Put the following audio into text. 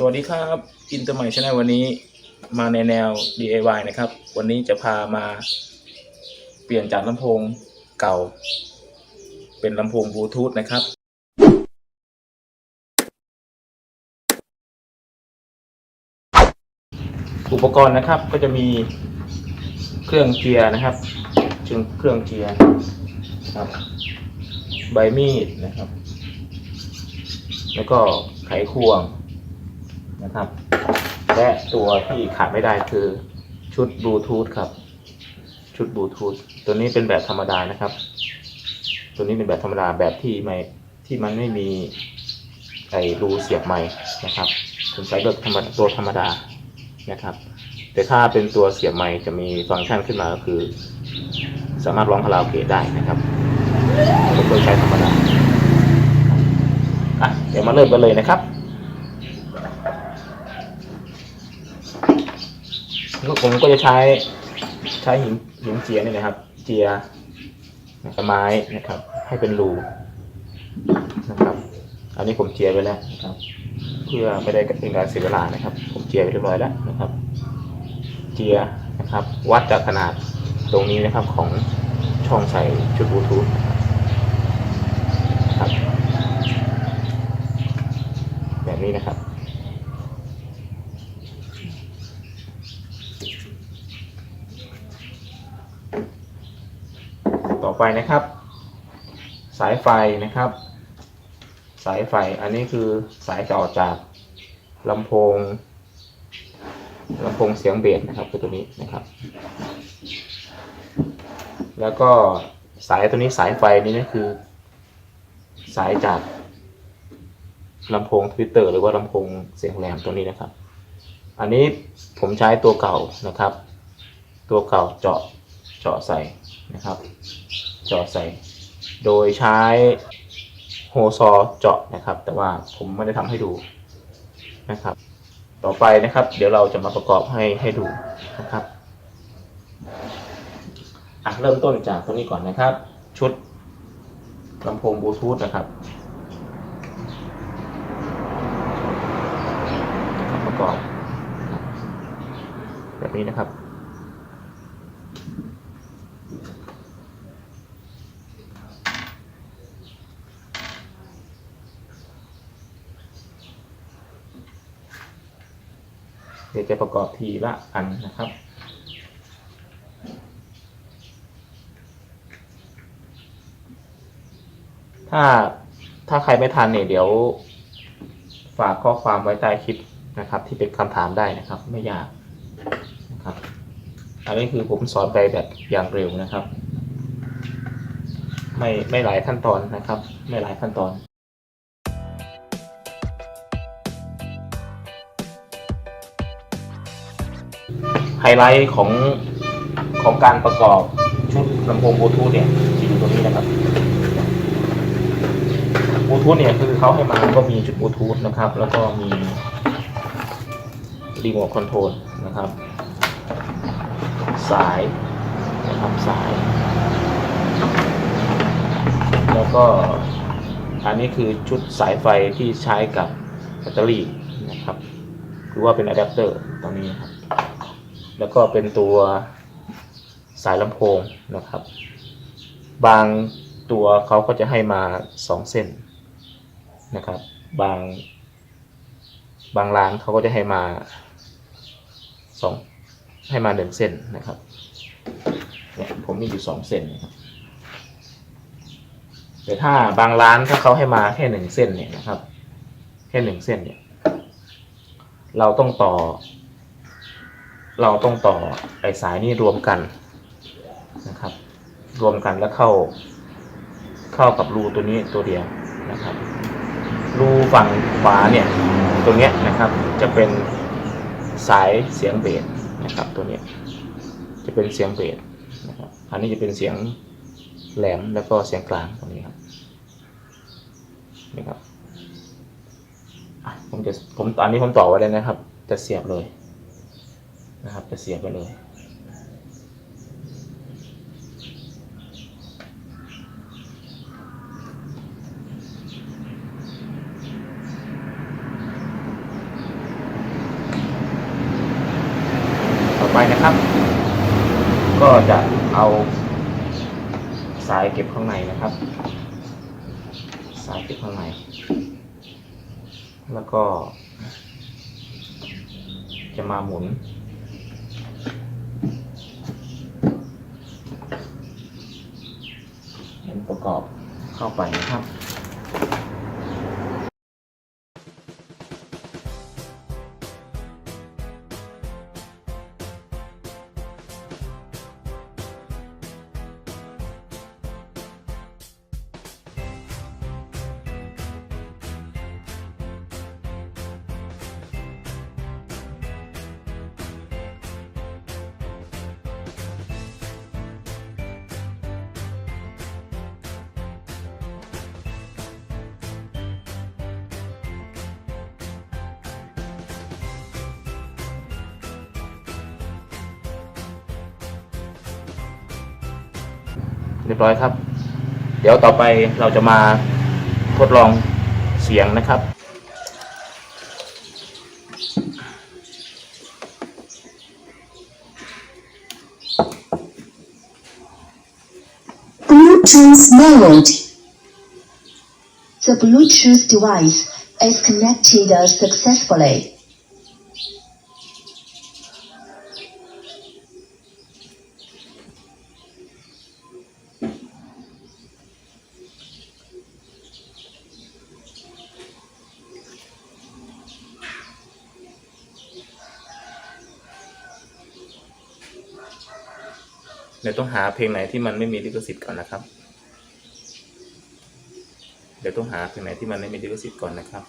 สวัสดีครับอินเตอร์ใหม่ชาแนลวันนี้มาในแนว DIY นะครับ วันนี้จะพามาเปลี่ยนจากลำโพงเก่า เป็นลำโพงบลูทูธนะครับ อุปกรณ์นะครับก็จะมีเครื่องเจียร์นะครับจึงเครื่องเจียร์ครับใบมีดนะครับ แล้วก็ไขควง นะครับ และตัวที่ขาดไม่ได้คือชุดบลูทูธครับ ชุดบลูทูธตัวนี้เป็นแบบธรรมดานะครับ ตัวนี้เป็นแบบธรรมดาแบบที่ไม่ที่มันไม่มีไอ้รูเสียบไม้นะครับผมใช้แบบธรรมดาตัวธรรมดานะครับ แต่ถ้าเป็นตัวเสียบไม้จะมีฟังก์ชันขึ้นมาก็คือ สามารถร้องคาราโอเกะได้นะครับผมเคยใช้ธรรมดาอะเดี๋ยวมาเริ่มกันเลยนะครับก็ ผมก็จะใช้ใช้หินหินเจียนี่นะครับ เจียไม้นะครับ ให้เป็นรูนะครับ อันนี้ผมเจียไว้แล้วนะครับ เพื่อไม่ได้เป็นการเสียเวลานะครับ ผมเจียไปเรียบร้อยแล้วนะครับ เจียนะครับ วัดจากขนาดตรงนี้นะครับของช่องใส่ชุดบลูทูธนะครับ แบบนี้นะครับ ไปนะครับ สายไฟนะครับ สายไฟอันนี้คือสายต่อจากลำโพงลำโพงเสียงเบสนะครับคือตัวนี้นะครับ แล้วก็สายตัวนี้สายไฟนี้ก็คือ สายจากลำโพงทวิตเตอร์หรือว่าลำโพงเสียงแหลมตัวนี้นะครับ อันนี้ผมใช้ตัวเก่านะครับ ตัวเก่าเจาะเจาะใส่นะครับ เจาะใส่ โดยใช้โฮซอเจาะนะครับ แต่ว่าผมไม่ได้ทำให้ดูนะครับ ต่อไปนะครับ เดี๋ยวเราจะมาประกอบให้ให้ดูนะครับอะเริ่มต้นจากตัวนี้ก่อนนะครับ ชุดลำโพงบลูทูธนะครับประกอบ แบบนี้นะครับ ดี๋ยวจะประกอบทีละอันนะครับถ้าถ้าใครไม่ทันเนี่ยเดี๋ยว ฝากข้อความไว้ใต้คลิปนะครับ ที่เป็นคำถามได้นะครับ ไม่ยากนะครับ อันนี้คือผมสอนไปแบบอย่างเร็วนะครับ ไม่ไม่หลายขั้นตอนนะครับ ไม่หลายขั้นตอน ไฮไลท์ของของการประกอบชุดลำโพงบลูทูธเนี่ยจะอยู่ตรงนี้นะครับบลูทูธเนี่ยคือเขาให้มาก็มีจุดบลูทูธนะครับ แล้วก็มีรีโมทคอนโทรลนะครับ สายนะครับสาย แล้วก็อันนี้คือชุดสายไฟที่ใช้กับแบตเตอรี่นะครับ หรือว่าเป็นอะแดปเตอร์ตรงนี้นะครับ แล้วก็เป็นตัวสายลำโพงนะครับ บางตัวเขาก็จะให้มาสองเส้นนะครับ บาง บางร้านเขาก็จะให้มาสองให้มาหนึ่งเส้นนะครับเนี่ยผมมีอยู่สองเส้นนะครับแต่ถ้าบางร้านถ้าเขาให้มาแค่หนึ่งเส้นเนี่ยนะครับ แค่หนึ่งเส้นเนี่ย เราต้องต่อ เราต้องต่อไอสายนี้รวมกันนะครับ รวมกันแล้วเข้า เข้ากับรูตัวนี้ตัวเดียวนะครับ รูฝั่งขวาเนี่ยตรงเนี้ยนะครับจะเป็นสายเสียงเบสนะครับตัวเนี้ยจะเป็นเสียงเบสนะครับอันนี้จะเป็นเสียงแหลมแล้วก็เสียงกลางตรงนี้ครับนี่ครับผมจะผมตอนนี้ผมต่อไว้เลยนะครับ จะเสียบเลย นะครับ จะเสียไปเลย ต่อไปนะครับ ก็จะเอาสายเก็บข้างในนะครับ สายเก็บข้างใน แล้วก็จะมาหมุน ประกอบเข้าไปนะครับ เรียบร้อยครับ เดี๋ยวต่อไปเราจะมาทดลองเสียงนะครับ Bluetooth mode. The Bluetooth device is connected successfully. ดี๋ยวต้องหาเพลงไหนที่มันไม่มีลิขสิทธิ์ก่อนนะครับ เดี๋ยวต้องหาเพลงไหนที่มันไม่มีลิขสิทธิ์ก่อนนะครับ